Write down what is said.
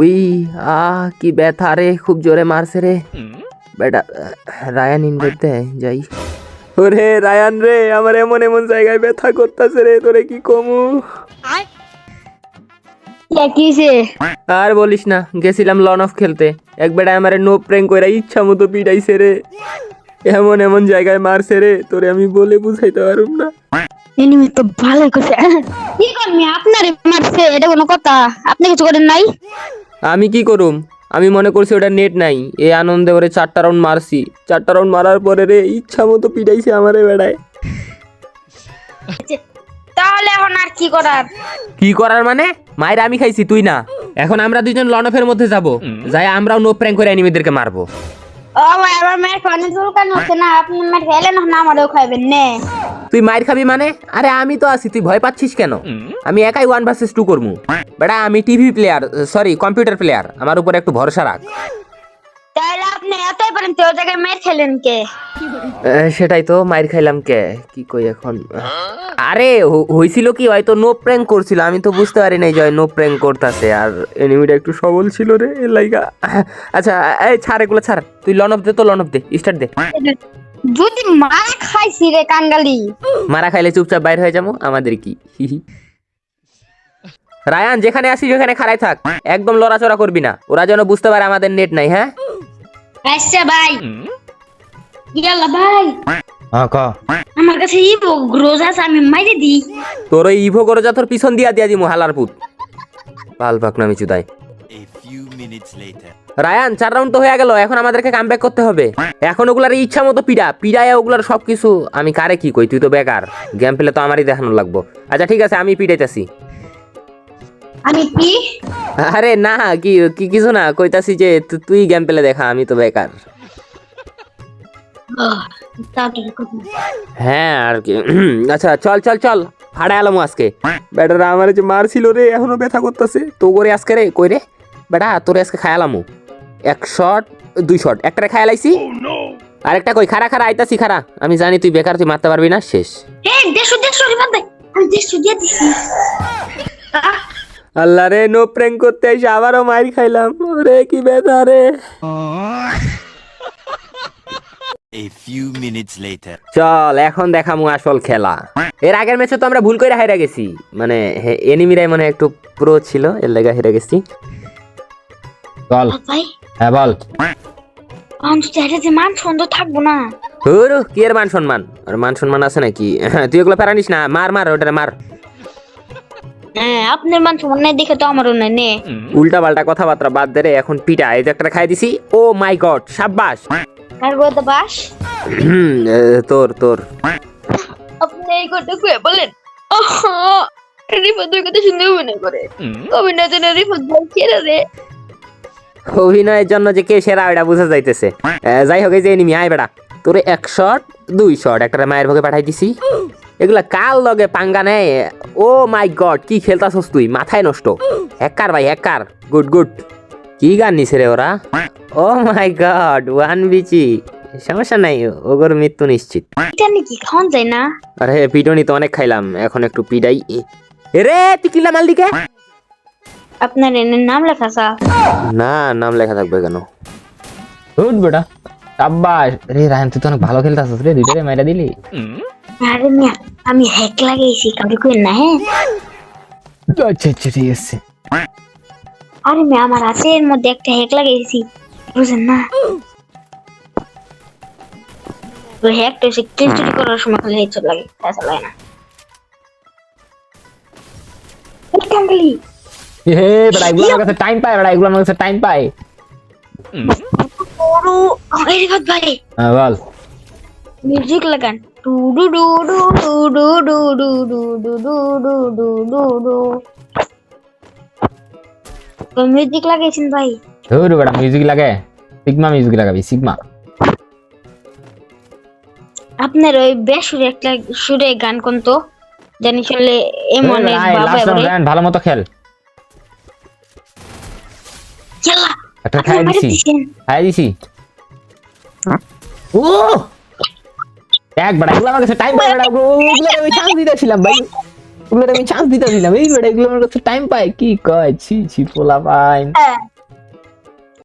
We আ কি ব্যথা রে খুব জোরে মারছে রে। বেটা রায়ান ইনভাইট যাই। ওরে রায়ান রে আমার এমন এমন জায়গায় ব্যথা করতেছে রে তোরে কি কমু? আর বলিস না গেছিলাম লন অফ খেলতে। এক বেটা আমার নো প্র্যাঙ্ক কইরা ইচ্ছা মতো পিটাইছে রে। এমন এমন জায়গায় মারছে রে তোরে আমি বলে বুঝাইতে পারুম না। এনিমি তো ভালোই করছে। কি করবি? আপনার মারছে এটা কোনো কথা। আপনি কিছু করেন নাই? আমি কি করুম? আমি মনে করছি ওটা নেট নাই। এ আনন্দে ওরে চারটা রাউন্ড মারছি। চারটা রাউন্ড মারার পরে রে ইচ্ছা মতো পিটাইছে আমারে বেড়ায়। তাহলে এখন আর কি করার? কি করার মানে? মায়ের আমি খাইছি তুই না। এখন আমরা দুইজন লনফের মধ্যে যাব। যাই আমরাও নো প্র্যাঙ্ক করে এনিমিদেরকে মারবো। ও ভাই আমার মেয়ের ফোনে চুলকান হচ্ছে না আপনি মেয়ের না আমারও খাইবেন নে। তুই মাইর খাবি মানে? আরে আমি তো আছি তুই ভয় পাচ্ছিস কেন? আমি একাই ওয়ান ভার্সেস টু করব বেটা আমি TV player sorry computer player আমার উপর একটু ভরসা রাখ। আপনি এতই পারেন তো জায়গায় মেয়ের খেলেন কে? সেটাই তো মাইর খাইলাম কে? কি কই এখন? আরে হইছিল কি? হয়তো নো প্র্যাঙ্ক করছিল আমি তো বুঝতে পারি নাই যে নো প্র্যাঙ্ক করতেছে আর এনিমিটা একটু সবল ছিল রে লাইগা। আচ্ছা এই ছাড় এগুলো ছাড়। তুই লন অফ দে তো লন অফ দে স্টার্ট দে। যদি মার খাইছি রে কাঙ্গালি। মারা খাইলে চুপচাপ বাইর হয়ে যাব আমাদের কি? রায়ান যেখানে আসিস ওখানে খাড়াই থাক। একদম লড়াচড়া করবি না ওরা যেন বুঝতে পারে আমাদের নেট নাই হ্যাঁ? আচ্ছা ভাই ভাই হ্যাঁ ক। আমার কাছে ই গ্রোজ আছে আমি মাইরে দিই। তোর ওই ইভো করে তোর পিছন দিয়া দিয়া দিমু হালার পুত। পাল পাক নামি চুদাই A few minutes later. Ryan চার রাউন্ড তো হয়ে গেল এখন আমাদেরকে কাম করতে হবে। এখন ওগুলার ইচ্ছা মতো পিড়া পিড়ায় ওগুলার সবকিছু আমি কারে কি কই? তুই তো বেকার। গেম পেলে তো আমারই দেখানো লাগবো। আচ্ছা ঠিক আছে আমি পিড়াইতেছি। আমি কি? আরে না কি কি কিছু না কইতাছি যে তুই গেম পেলে দেখা আমি তো বেকার। হ্যাঁ আর কি আচ্ছা চল চল চল ফাড়া এলাম আজকে। বেটারা আমার যে মারছিল রে এখনও ব্যথা করতেছে। তো করে আজকে রে কই রে? বেটা তোরে আজকে খায়ালামু এক শট দুই শট একটা খায়ালাইছি আরেকটা কই খারা খারা আইতাছি খারা আমি জানি তুই বেকার তুই মারতে পারবি না শেষ। এই দেড়শো দেড়শো রিমান ভাই আমি দেড়শো দিয়ে দিছি। আল্লাহ রে নো প্র্যাঙ্ক করতে এসে আবারও মাইর খাইলাম। রে কি ব্যথা রে। A few minutes later. চল এখন দেখামু আসল খেলা। এর আগের ম্যাচে তো আমরা ভুল করে হেরে গেছি। মানে এনিমিরাই মানে একটু প্রো ছিল এর লেগা হেরে গেছি। বল। ভাই। হ্যাঁ বল। আমি তো এটা যে মান সুন্দর থাকব না। হুরু কি এর মান সম্মান? আর মান সম্মান আছে নাকি? তুই ওগুলো প্যারানিস না মার মার ওটা মার। হ্যাঁ আপনার মান নাই দেখে তো আমারও নাই নে। উল্টা পাল্টা কথাবার্তা বাদ দে রে এখন পিটা এই যে একটা খাই দিছি। ও মাই গড সাব্বাস। আর গোদা বাস। হুম, এ, তোর তোর। আপনি এই কথা কুয়ে বলেন। রিফাত দুই কথা শুনে অভিনয় করে। অভিনয় জন্য রিফাত ভাই রে। অভিনয়ের জন্য যে কে সেরা ওটা বোঝা যাইতেছে। এ, যাই হোক এই যে এনিমি আয় বেড়া। তোরে এক শট দুই শট একটা মায়ের ভোগে পাঠাই দিছি। এগুলা কাল লগে পাঙ্গা নেয় ও মাই গড কি খেলতাছস তুই? মাথায় নষ্ট। হ্যাকার ভাই হ্যাকার। Good good. কি গান নিছে রে ওরা? ও মাই গড ওয়ান বিচি। সমস্যা নাই ওগর মৃত্যু নিশ্চিত। এটা নাকি খাওয়ান যায় না? আরে পিটনি তো অনেক খাইলাম এখন একটু পিডাই রে তুই কিলা মাল দিকে আপনার এনে নাম লেখা সা না নাম লেখা থাকবে কেন? গুড বেটা। সাব্বাস রে রায়ন তুই তো অনেক ভালো খেলতাছিস রে দুইটারে মাইরা দিলি। আরে মিয়া আমি হ্যাক লাগাইছি কাউকে কই না হ্যাঁ? আচ্ছা আচ্ছা ঠিক আছে। আরে মিয়া আমার আছে এর মধ্যে একটা হ্যাক লাগাইছি বুঝেন না? ওই হ্যাকটা এসে কিল চুরি করার সময় খালি হেডশট লাগে তাছাড়া লাগে না। এই হে বেটা এগুলো আমার কাছে টাইম পায় বেটা এগুলো আমার কাছে টাইম পায়। বড় এই রিফাত ভাই। হ্যাঁ বল। মিউজিক লাগান। মিউজিক লাগাইছেন ভাই মিউজিক লাগে সিগমা মিউজিক লাগাবি সিগমা আপনার ওই বেশ সুরে একটা সুরে গান কোন তো জানি শুনলে এমন ভালো মতো খেল খাই দিছি খাই দিছি ও এক বড় এগুলো আমার কাছে টাইম পায় বড় ওগুলো আমি চান্স দিতেছিলাম ভাই। ওগুলোর আমি চান্স দিতেছিলাম। এই বড়, এগুলো আমার কাছে টাইম পায়। কি কয়? ছি ছি, পোলা পাই হ্যাঁ।